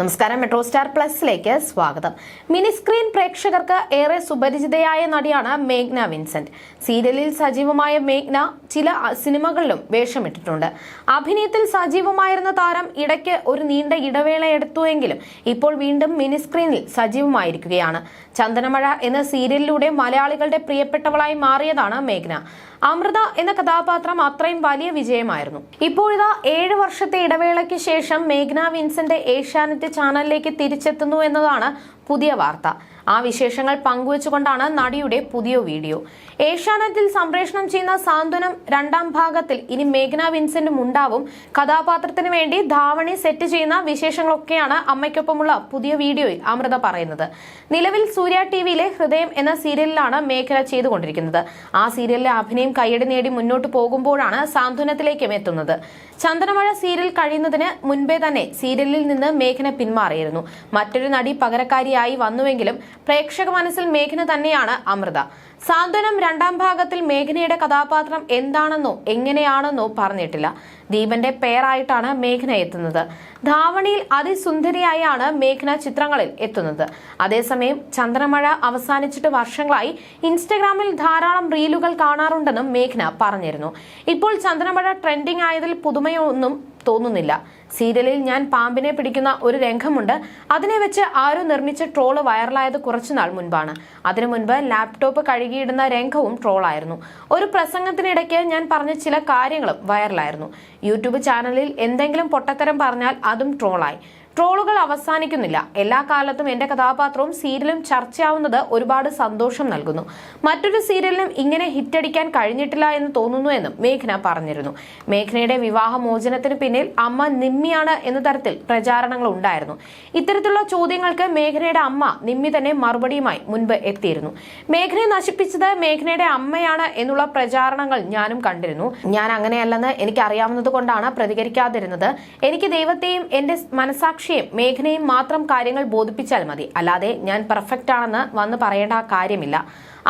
നമസ്കാരം metro star പ്ലസിലേക്ക് സ്വാഗതം. Mini screen പ്രേക്ഷകർക്ക് ഏറെ സുപരിചിതയായ നടിയാണ് മേഘ്ന വിൻസെന്റ്. സീരിയലിൽ സജീവമായ മേഘ്ന ചില സിനിമകളിലും വേഷമിട്ടിട്ടുണ്ട്. അഭിനയത്തിൽ സജീവമായിരുന്ന താരം ഇടയ്ക്ക് ഒരു നീണ്ട ഇടവേള എടുത്തുവെങ്കിലും ഇപ്പോൾ വീണ്ടും മിനി സ്ക്രീനിൽ സജീവമായിരിക്കുകയാണ്. ചന്ദനമഴ എന്ന സീരിയലിലൂടെ മലയാളികളുടെ പ്രിയപ്പെട്ടവളായി മാറിയതാണ് മേഘ്ന. അമൃത എന്ന കഥാപാത്രം അത്രയും വലിയ വിജയമായിരുന്നു. ഇപ്പോഴിതാ ഏഴ് വർഷത്തെ ഇടവേളയ്ക്ക് ശേഷം മേഘ്ന വിൻസെന്റ് ഏഷ്യാനെറ്റ് ചാനലിലേക്ക് തിരിച്ചെത്തുന്നു എന്നതാണ് പുതിയ വാർത്ത. ആ വിശേഷങ്ങൾ പങ്കുവച്ചുകൊണ്ടാണ് നടിയുടെ പുതിയ വീഡിയോ. ഏഷ്യാനെറ്റിൽ സംപ്രേഷണം ചെയ്യുന്ന സാന്ത്വനം രണ്ടാം ഭാഗത്തിൽ ഇനി മേഘ്ന വിൻസെന്റും ഉണ്ടാവും. കഥാപാത്രത്തിന് വേണ്ടി ധാവണി സെറ്റ് ചെയ്യുന്ന വിശേഷങ്ങളൊക്കെയാണ് അമ്മയ്ക്കൊപ്പമുള്ള പുതിയ വീഡിയോയിൽ അമൃത പറയുന്നത്. നിലവിൽ സൂര്യ ടി വിയിലെ ഹൃദയം എന്ന സീരിയലിലാണ് മേഘന ചെയ്തുകൊണ്ടിരിക്കുന്നത്. ആ സീരിയലിലെ അഭിനയം കൈയടി നേടി മുന്നോട്ട് പോകുമ്പോഴാണ് സാന്ത്വനത്തിലേക്കും എത്തുന്നത്. ചന്ദനമഴ സീരിയൽ കഴിയുന്നതിന് മുൻപേ തന്നെ സീരിയലിൽ നിന്ന് മേഘന പിന്മാറിയിരുന്നു. മറ്റൊരു നടി പകരക്കാരിയായി വന്നുവെങ്കിലും പ്രേക്ഷക മനസ്സിൽ മേഘന തന്നെയാണ് അമൃത. സാന്ത്വനം രണ്ടാം ഭാഗത്തിൽ മേഘനയുടെ കഥാപാത്രം എന്താണെന്നോ എങ്ങനെയാണെന്നോ പറഞ്ഞിട്ടില്ല. ദീപന്റെ പേരായിട്ടാണ് മേഘന എത്തുന്നത്. ധാവണിയിൽ അതിസുന്ദരിയായാണ് മേഘന ചിത്രങ്ങളിൽ എത്തുന്നത്. അതേസമയം ചന്ദ്രമഴ അവസാനിച്ചിട്ട് വർഷങ്ങളായി ഇൻസ്റ്റഗ്രാമിൽ ധാരാളം റീലുകൾ കാണാറുണ്ടെന്നും മേഘന പറഞ്ഞിരുന്നു. ഇപ്പോൾ ചന്ദ്രമഴ ട്രെൻഡിംഗ് ആയതിൽ പുതുമയൊന്നും തോന്നുന്നില്ല. സീരിയലിൽ ഞാൻ പാമ്പിനെ പിടിക്കുന്ന ഒരു രംഗമുണ്ട്. അതിനെ വെച്ച് ആരോ നിർമ്മിച്ച ട്രോൾ വൈറലായത് കുറച്ചുനാൾ മുൻപാണ്. അതിനു മുൻപ് ലാപ്ടോപ്പ് കഴുകിയിടുന്ന രംഗവും ട്രോളായിരുന്നു. ഒരു പ്രസംഗത്തിനിടയ്ക്ക് ഞാൻ പറഞ്ഞ ചില കാര്യങ്ങളും വൈറലായിരുന്നു. യൂട്യൂബ് ചാനലിൽ എന്തെങ്കിലും പൊട്ടത്തരം പറഞ്ഞാൽ അതും ട്രോളായി. ട്രോളുകൾ അവസാനിക്കുന്നില്ല. എല്ലാ കാലത്തും എന്റെ കഥാപാത്രവും സീരിയലും ചർച്ചയാവുന്നത് ഒരുപാട് സന്തോഷം നൽകുന്നു. മറ്റൊരു സീരിയലിനും ഇങ്ങനെ ഹിറ്റടിക്കാൻ കഴിഞ്ഞിട്ടില്ല എന്ന് തോന്നുന്നു എന്നും മേഘന പറഞ്ഞിരുന്നു. മേഘനയുടെ വിവാഹമോചനത്തിന് പിന്നിൽ അമ്മ നിമ്മിയാണ് എന്ന തരത്തിൽ പ്രചാരണങ്ങൾ ഉണ്ടായിരുന്നു. ഇത്തരത്തിലുള്ള ചോദ്യങ്ങൾക്ക് മേഘനയുടെ അമ്മ നിമ്മി തന്നെ മറുപടിയുമായി മുൻപ് എത്തിയിരുന്നു. മേഘനയെ നശിപ്പിച്ചത് മേഘനയുടെ അമ്മയാണ് എന്നുള്ള പ്രചാരണങ്ങൾ ഞാനും കണ്ടിരുന്നു. ഞാൻ അങ്ങനെയല്ലെന്ന് എനിക്ക് അറിയാവുന്നത് കൊണ്ടാണ് പ്രതികരിക്കാതിരുന്നത്. എനിക്ക് ദൈവത്തെയും എന്റെ മനസാക്ഷിയെയും സാക്ഷിയും മേഘനയും മാത്രം കാര്യങ്ങൾ ബോധിപ്പിച്ചാൽ മതി. അല്ലാതെ ഞാൻ പെർഫെക്റ്റ് ആണെന്ന് വന്ന് പറയേണ്ട കാര്യമില്ല.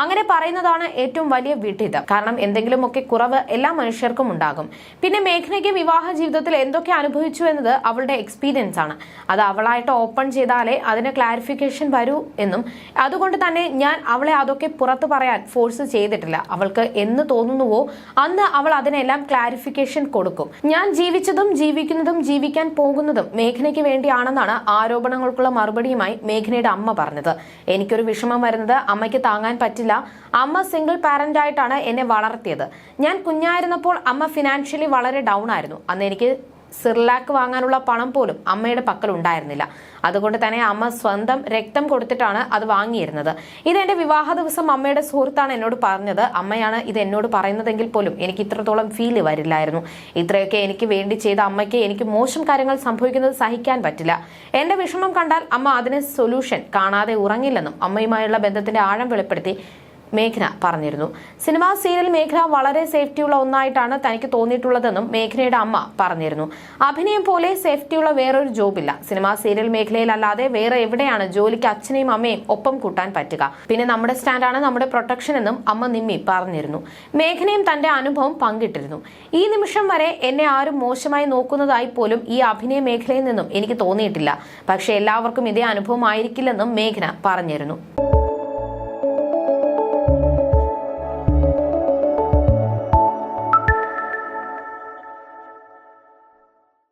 അങ്ങനെ പറയുന്നതാണ് ഏറ്റവും വലിയ വിഡിതം. കാരണം എന്തെങ്കിലുമൊക്കെ കുറവ് എല്ലാ മനുഷ്യർക്കും ഉണ്ടാകും. പിന്നെ മേഘനയ്ക്ക് വിവാഹ ജീവിതത്തിൽ എന്തൊക്കെ അനുഭവിച്ചു എന്നത് അവളുടെ എക്സ്പീരിയൻസ് ആണ്. അത് അവളായിട്ട് ഓപ്പൺ ചെയ്താലേ അതിന് ക്ലാരിഫിക്കേഷൻ വരൂ എന്നും. അതുകൊണ്ട് തന്നെ ഞാൻ അവളെ അതൊക്കെ പുറത്തു പറയാൻ ഫോഴ്സ് ചെയ്തിട്ടില്ല. അവൾക്ക് എന്ന് തോന്നുന്നുവോ അന്ന് അവൾ അതിനെല്ലാം ക്ലാരിഫിക്കേഷൻ കൊടുക്കും. ഞാൻ ജീവിച്ചതും ജീവിക്കുന്നതും ജീവിക്കാൻ പോകുന്നതും മേഘനയ്ക്ക് വേണ്ടിയാണെന്നാണ് ആരോപണങ്ങൾക്കുള്ള മറുപടിയുമായി മേഘനയുടെ അമ്മ പറഞ്ഞത്. എനിക്കൊരു വിഷമം വരുന്നത് അമ്മയ്ക്ക് താങ്ങാൻ പറ്റില്ല. അമ്മ സിംഗിൾ പാരന്റ് ആയിട്ടാണ് എന്നെ വളർത്തിയത്. ഞാൻ കുഞ്ഞായിരുന്നപ്പോൾ അമ്മ ഫിനാൻഷ്യലി വളരെ ഡൗൺ ആയിരുന്നു. അന്ന് എനിക്ക് സിർലാക്ക് വാങ്ങാനുള്ള പണം പോലും അമ്മയുടെ പക്കൽ ഉണ്ടായിരുന്നില്ല. അതുകൊണ്ട് തന്നെ അമ്മ സ്വന്തം രക്തം കൊടുത്തിട്ടാണ് അത് വാങ്ങിയിരുന്നത്. ഇത് എന്റെ വിവാഹ ദിവസം അമ്മയുടെ സുഹൃത്താണ് എന്നോട് പറഞ്ഞത്. അമ്മയാണ് ഇത് എന്നോട് പറയുന്നതെങ്കിൽ പോലും എനിക്ക് ഇത്രത്തോളം ഫീൽ വരില്ലായിരുന്നു. ഇത്രയൊക്കെ എനിക്ക് വേണ്ടി ചെയ്ത അമ്മയ്ക്ക് എനിക്ക് മോശം കാര്യങ്ങൾ സംഭവിക്കുന്നത് സഹിക്കാൻ പറ്റില്ല. എന്റെ വിഷമം കണ്ടാൽ അമ്മ അതിന് സൊല്യൂഷൻ കാണാതെ ഉറങ്ങില്ലെന്നും അമ്മയുമായുള്ള ബന്ധത്തിന്റെ ആഴം വെളിപ്പെടുത്തി മേഘന പറഞ്ഞിരുന്നു. സിനിമാ സീരിയൽ മേഘന വളരെ സേഫ്റ്റിയുള്ള ഒന്നായിട്ടാണ് തനിക്ക് തോന്നിയിട്ടുള്ളതെന്നും മേഘനയുടെ അമ്മ പറഞ്ഞിരുന്നു. അഭിനയം പോലെ സേഫ്റ്റിയുള്ള വേറൊരു ജോബില്ല. സിനിമാ സീരിയൽ മേഖലയിലല്ലാതെ വേറെ എവിടെയാണ് ജോലിക്ക് അച്ഛനെയും അമ്മയും ഒപ്പം കൂട്ടാൻ പറ്റുക? പിന്നെ നമ്മുടെ സ്റ്റാൻഡാണ് നമ്മുടെ പ്രൊട്ടക്ഷൻ എന്നും അമ്മ നിമ്മി പറഞ്ഞിരുന്നു. മേഘനയും തന്റെ അനുഭവം പങ്കിട്ടിരുന്നു. ഈ നിമിഷം വരെ എന്നെ ആരും മോശമായി നോക്കുന്നതായി പോലും ഈ അഭിനയ മേഖലയിൽ നിന്നും എനിക്ക് തോന്നിയിട്ടില്ല. പക്ഷെ എല്ലാവർക്കും ഇതേ അനുഭവമായിരിക്കില്ലെന്നും മേഘന പറഞ്ഞിരുന്നു.